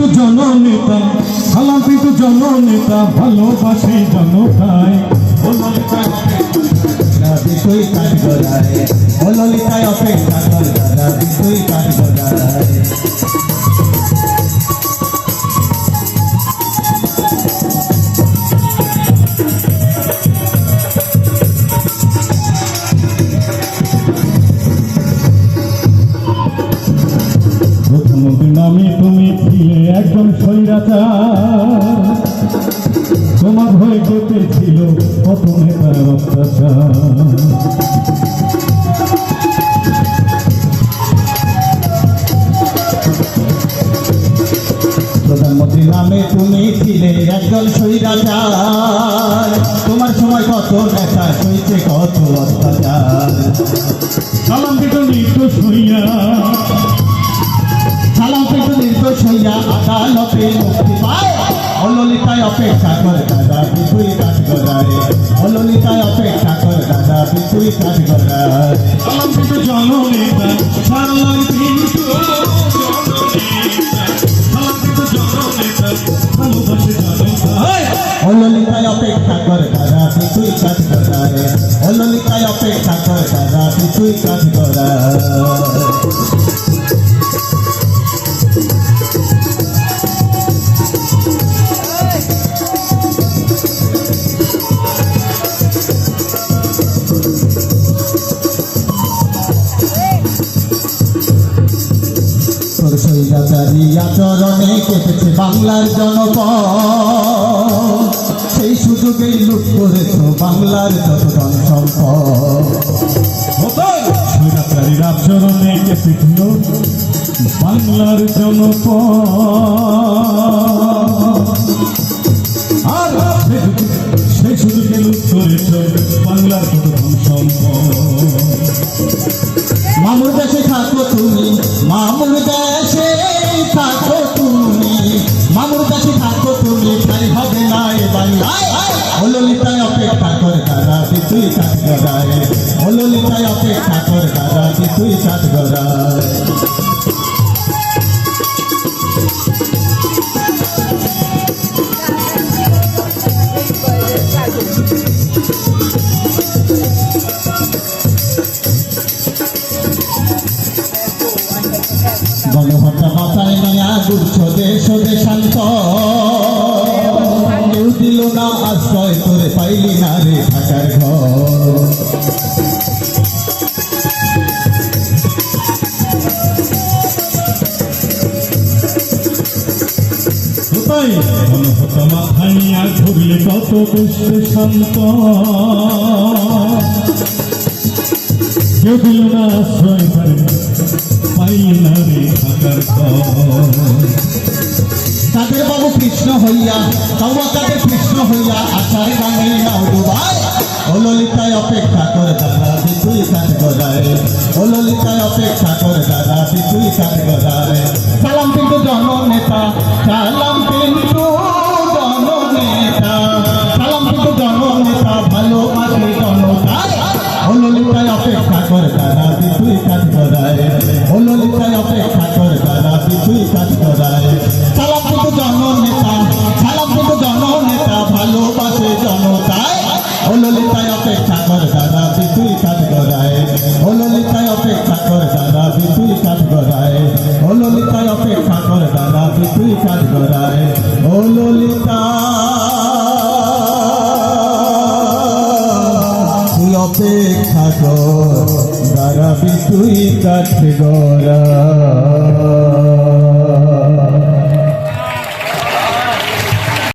কিন্তু জননেতা সালাম কিন্তু জননেতা, ভালোবাসে জনতায়। বিশুই কাঠ গড়ায়, ও ললিতায় অপেক্ষা কর দাদা তুই কাজ গড়ায়। একজন স্বৈরাচার। তোমার হয়ে কেটেছিল কত নেতার অত্যাচার। প্রধানমন্ত্রী নামে তুমি ছিলে একজন স্বৈরাচার। তোমার সময় কত নেতা সইছে কত অত্যাচার। সালাম দিত সালাম কিন্তু নির্দোষ আদালতে মুক্তি পায়। অললিতায় অপেক্ষা করে দাদা বিশুই কাঠ গড়ায় অললিতায় অপেক্ষা করে দাদা বিশুই কাঠ গড়ায় সালাম জননেতা সালাম কিন্তু সালাম জননেতা ভালোবাসি জনতাই অললিতায় অপেক্ষা করে দাদা বিশুই কাঠ গড়ায় অললিতায় অপেক্ষা করে দাদা বিশুই কাঠ গড়ায় সৈরাচারী আচরণে কেটেছে বাংলার জনপদ। সেই সুযোগেই লুট করেছ বাংলার যত ধন সম্পদ স্বৈরাচারীর আচরণে কেটেছিল বাংলার জনপদ। তুই কাঠ গড়ায়। গণহত্যা মাথায় নিয়া ঘুরছ দেশ, দেশান্ত। কেউ দিল না আশ্রয়, তোরে পাইলি না রে থাকার ঘর। গণহত্যা মাথায় নিয়ে ঘুরলে কত বসতে শান্ত। কেউ না আশ্রয় পারে, পাইল না রে থাকার বাবু কৃষ্ণ হইয়া তাওয়া তাদের কৃষ্ণ হইয়া আচার নাও ডুবাই অললিতায় অপেক্ষা করে দাদা তুই কাঠ গড়ায় অললিতায় অপেক্ষা করে দাদা তুই কাঠ গড়ায় সালাম কিন্তু জননেতা, সালাম করে দাদা তুই কাঠ গড়ায়। অললিতায় অপেক্ষা করে দাদা তুই কাঠ গড়ায়। সালাম কিন্তু জননেতা সালাম কিন্তু জননেতা ভালোবাসে জনতায়। অললিতায় অপেক্ষা করে দাদা তুই কাঠ গড়ায়। অললিতায় অপেক্ষা করে দাদা তুই কাঠ গড়ায়। অললিতায় অপেক্ষা করে দাদা তুই কাঠ গড়ায়। অললিতা তুই অপেক্ষা কর পাবি তুই কাঠ গড়া।